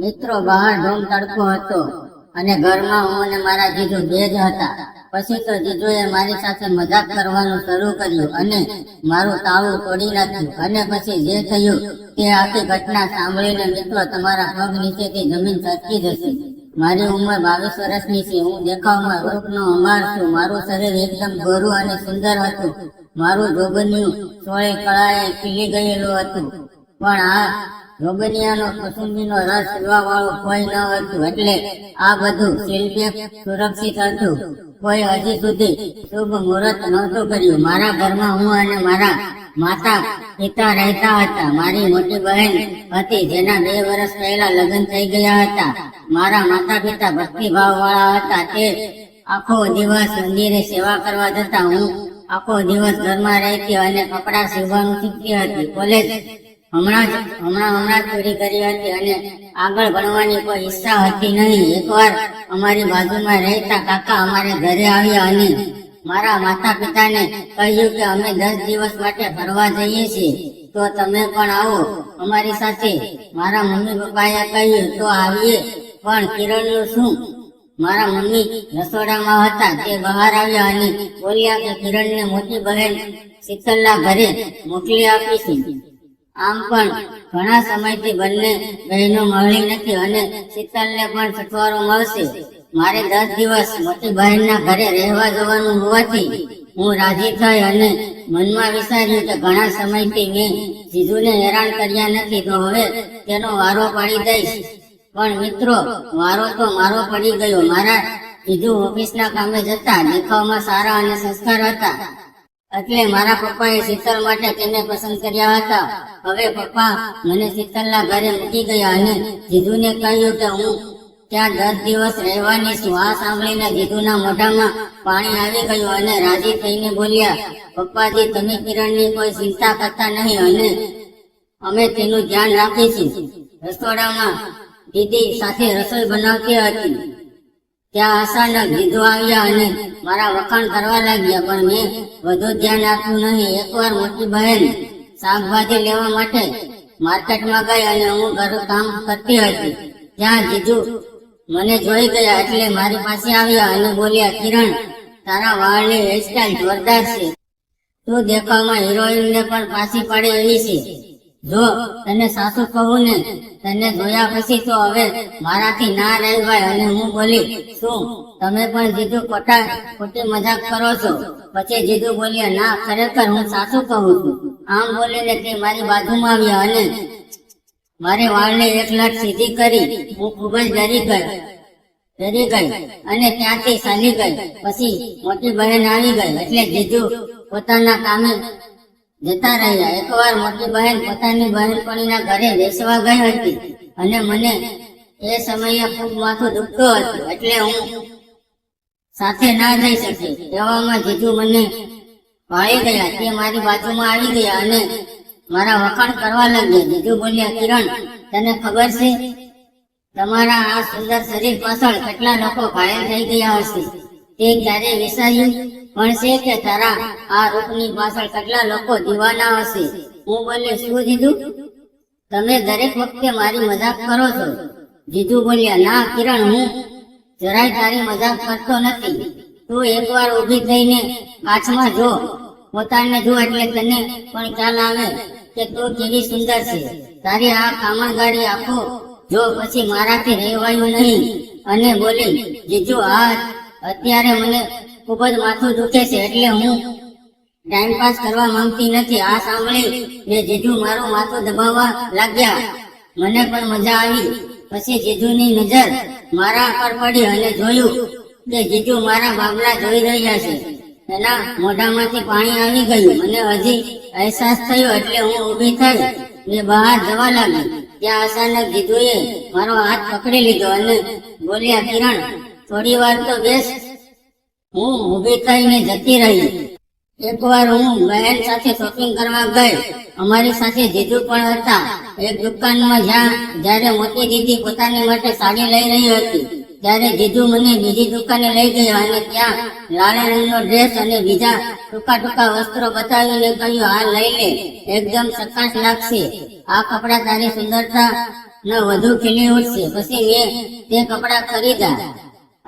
મિત્રો બહાર ધૂમ તડકો હતો અને ઘરમાં હું અને મારા જીજુ બે જ હતા. પછી તો જીજુએ મારી સાથે મજાક કરવાનું શરૂ કર્યું અને મારું તાળું તોડી નાખ્યું. અને પછી જે થયું તે આખી ઘટના સાંભળીને મિત્રો, તમારા પગ નીચેથી જમીન સરકી જશે. મારી ઉંમર બાવીસ વર્ષની છે. હું દેખાવમાં રૂપનો અમાર છું. મારું શરીર એકદમ ગોરું અને સુંદર હતું. મારું જોગન્યું સોળે કળાએ ખીલી ગયેલું હતું. પણ આ જોગનિયાનો કસુંબીનો રસ પીવા વાળો કોઈ ન હતું, એટલે આ બધું શિલ્પે સુરક્ષિત હતું. કોઈ હજી સુધી શુભ મુહૂર્ત નહોતું કર્યું. મારા ઘરમાં હું અને મારા માતા પિતા રહેતા હતા. મારી મોટી બહેન હતી, જેના બે વર્ષ પહેલા લગ્ન થઈ ગયા હતા. મારા માતા પિતા ભક્તિભાવ વાળા હતા. તે આખો દિવસ મંદિરે સેવા કરવા જતા હું આખો દિવસ ઘરમાં રહેતી અને કપડાં સીવવાનું શીખતી હતી. કોલેજ હમણાં જ, હમણાં હમણાં ચોરી કરી હતી અને આગળ ભણવાની કોઈ ઈચ્છા હતી નહીં. એકવાર અમારી બાજુમાં રહેતા કાકા અમારે ઘરે આવ્યા અને મારા માતા પિતાને કહ્યું કે અમે દસ દિવસ માટે ફરવા જઈએ છીએ. તો તમે પણ આવો. અમારી સાથે મારા મમ્મી પપ્પાએ કહ્યું, તો આવીએ. પણ કિરણનું શું? મારા મમ્મી રસોડામાં હતા. તે બહાર આવ્યા અને બોલ્યા કે કિરણને મોટી બહેન શીતલના ઘરે મોકલી આપીશું. આમ પણ ઘણા સમયથી બંને બહેનો મળી નથી અને શીતલને પણ છઠવારો મળશે. મારે દસ દિવસ મોટી ઘરે રહેવા જવાનું હોવાથી હું રાજી થઈ અને મનમાં વિચાર્યું કે ઘણા સમયથી મેં જીજુને હેરાન કર્યા નથી તો હવે તેનો વારો પાડી દઈશ. પણ મિત્રો, વારો તો મારો પડી ગયો. મારા જીજુ ઓફિસના કામે જતા, દેખાવમાં સારા અને સંસ્કાર હતા. એટલે મારા પપ્પાએ શીતલ માટે તેને પસંદ કર્યા હતા. હવે પપ્પા મને શીતલના ઘરે મૂકી ગયા અને જીજુને કહ્યું કે હું ત્યાં દસ દિવસ રહેવાની છું. સાંભળીને જીજુના મોઢામાં પાણી આવી ગયું અને રાજી થઈને બોલ્યા, પપ્પાજી, તમે કિરણની કોઈ ચિંતા કરતા નહીં અને અમે તેનું ધ્યાન રાખીશું. રસોડામાં દીદી સાથે રસોઈ બનાવતી હતી. ત્યાં અચાનક જીજુ આવ્યા અને મારા વખાણ કરવા લાગ્યા, પણ મેં વધુ ધ્યાન આપ્યું નહીં. એકવાર મોટી બહેન શાકભાજી લેવા માટે માર્કેટમાં ગઈ અને હું ઘર કામ કરતી હતી. ત્યાં જીજુ મને જોઈ ગયા એટલે મારી પાસે આવ્યા અને બોલ્યા, કિરણ, તારા વાળની હેરસ્ટાઈલ જોરદાર છે. તું દેખાવમાં હિરોઈનને પણ પાછી પડે એવી છે. જો તને સાસુ કહું ને, તને જોયા પછી તો હવે મારાથી ના રહેવાય અને હું બોલી, શું? તમે પણ જીજુ ખોટા, ખોટી મજાક કરો છો? પછી જીજુ બોલ્યા, ના, ખરેખર હું સાસુ કહું છું. આમ બોલીને તે મારી બાજુમાં આવ્યા અને મારે વાળને એક લટ સીધી કરી, હું ખૂબ જ ડરી ગઈ ડરી ગઈ અને ત્યાંથી ચાલી ગઈ. પછી મોટી બહેન આવી ગઈ, એટલે જીજુ પોતાના કામે જતા રહ્યા. એકવાર મોટી બહેન પોતાની બહેનપણીના ઘરે બેસવા ગઈ હતી અને મને એ સમયે ખૂબ માથું દુખતું હતું. એટલે હું સાથે ના જઈ શકી. એવામાં જીજુ મને ભાળી ગયા. તે મારી બાજુમાં આવી ગયા અને મારા વખાણ કરવા લાગ્યા. જીજુ બોલ્યા, કિરણ, તને ખબર છે, તમારા આ સુંદર શરીર પાછળ કેટલા લોકો ઘાયલ થઈ ગયા હશે? તે ક્યારે વિચાર્યું પણ છે કે તારા આ રૂપની પાછળ કેટલા લોકો દીવાના હશે? હું બોલે, શું જીજુ? તમે દરેક વખતે મારી મજાક કરો છો. જીજુ બોલ્યા, ના, કિરણ, હું જરાય તારી મજાક કરતો નથી. તું એકવાર ઊભી થઈને કાચમાં જો. પોતાને જો એટલે તને પણ ખ્યાલ આવે કે તું કેવી સુંદર છે. તારી આ કામણગાડી આખો જો પછી મારાથી રહેવાયું નહીં. અને બોલી, જીજુ, આ અત્યારે મને ખૂબ જ માથું દુખે છે એટલે હું ટાઈમ પાસ કરવા માંગતી નથી. આ સાંભળી ને જીજુ મારું માથું દબાવવા લાગ્યા. મને પણ મજા આવી. પછી જીજુની નજર મારા પર પડી અને જોયું કે જીજુ મારા બાબલા જોઈ રહ્યા છે. એના મોઢામાંથી પાણી આવી ગયું. મને હજી અહેસાસ થયો એટલે હું ઊભી થઈ ને બહાર જવા લાગી. ત્યાં અચાનક જીજુએ મારો હાથ પકડી લીધો અને બોલ્યા, કિરણ થોડી વાર તો બેસ. હું ઊભી થઈને જતી રહી. એકવાર હું બહેન સાથે શોપિંગ કરવા ગઈ. અમારી સાથે જીજુ પણ હતા. એક દુકાનમાં જ્યાં, જ્યારે મોટી દીદી પોતાની માટે સાડી લઈ રહી હતી, ત્યારે જીજુ મને બીજી દુકાને લઈ ગયા અને ત્યાં લાલ રંગનો ડ્રેસ અને બીજા ટૂંકા ટૂંકા વસ્ત્રો બતાવીને કહ્યું આ લઈ લે. એકદમ સકાશ લાગશે. આ કપડા તારી સુંદરતા ને વધુ ખીલી ઉઠશે પછી મેં તે કપડાં ખરીદા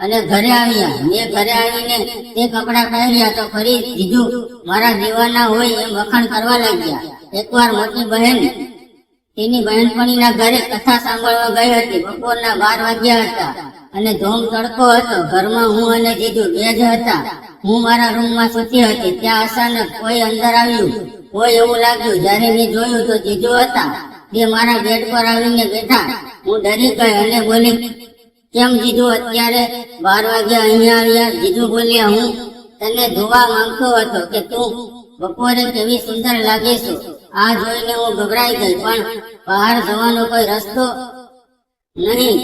અને ઘરે આવ્યા મેં ઘરે આવીને તે કપડા પહેર્યા તો ફરી જીજુ મારા દીવાના હોય એમ વખાણ કરવા લાગ્યા. એકવાર મોટી બહેન, તેની બહેનપણીના ઘરે કથા સાંભળવા ગઈ હતી. બપોરના બાર વાગ્યા હતા અને ધોમ તડકો હતો. ઘરમાં હું અને જીજુ બે જ હતા. હું મારા રૂમમાં સૂતી હતી. ત્યાં અચાનક કોઈ અંદર આવ્યું. કોઈ એવું લાગ્યું. જ્યારે મેં જોયું તો જીજુ હતા. તે મારા બેડ પર આવીને બેઠા. હું ડરી ગઈ અને બોલી કેમ જીજુ અત્યારે બાર વાગે અહીંયા આવ્યા. જીજુ બોલ્યા, હું તને જોવા માંગતો હતો કે તું બપોરે કેવી સુંદર લાગે આ જોઈને હું ગભરાઈ ગઈ, પણ બહાર જવાનો કોઈ રસ્તો નહીં.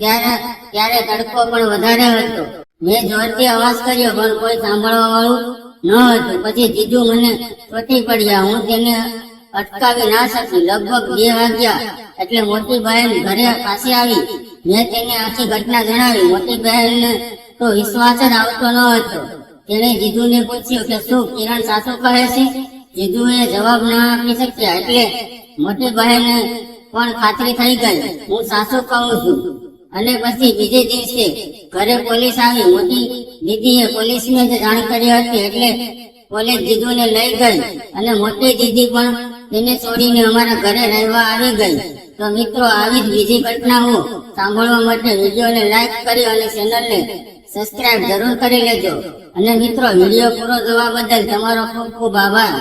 ત્યારે ત્યારે તડકો પણ વધારે હતો. મેં જોરથી અવાજ કર્યો, પણ કોઈ સાંભળવા વાળું ન હતું. પછી જીજુ મને ચોટી પડ્યા. હું તેને અટકાવી ના શકી. લગભગ બે વાગ્યા એટલે મોટી બહેન ઘરે પાસે આવી. મેં તેને આખી ઘટના જણાવી. મોટી બહેનને તો વિશ્વાસ જ આવતો ન હતો. તેણે જીજુને પૂછ્યું કે શું કિરણ સાસુ કહે છે? જીજુએ જવાબ ના આપી શક્યા. એટલે મોટી બહેન પણ ખાતરી થઈ ગઈ. હું સાસુ કહું છું. અને પછી બીજે દિવસે ઘરે પોલીસ આવી. મોટી દીદીએ પોલીસને જ જાણ કરી હતી. એટલે પોલીસ જીજુને લઈ ગઈ. અને મોટી દીદી પણ તેને છોડીને અમારા ઘરે રહેવા આવી ગઈ. તો મિત્રો, આવી જ બીજી ઘટનાઓ સાંભળવા માટે વિડીયોને લાઈક કરી અને ચેનલને સબસ્ક્રાઇબ જરૂર કરી લેજો. અને મિત્રો, વીડિયો પૂરો જોવા બદલ તમારો ખૂબ ખૂબ આભાર.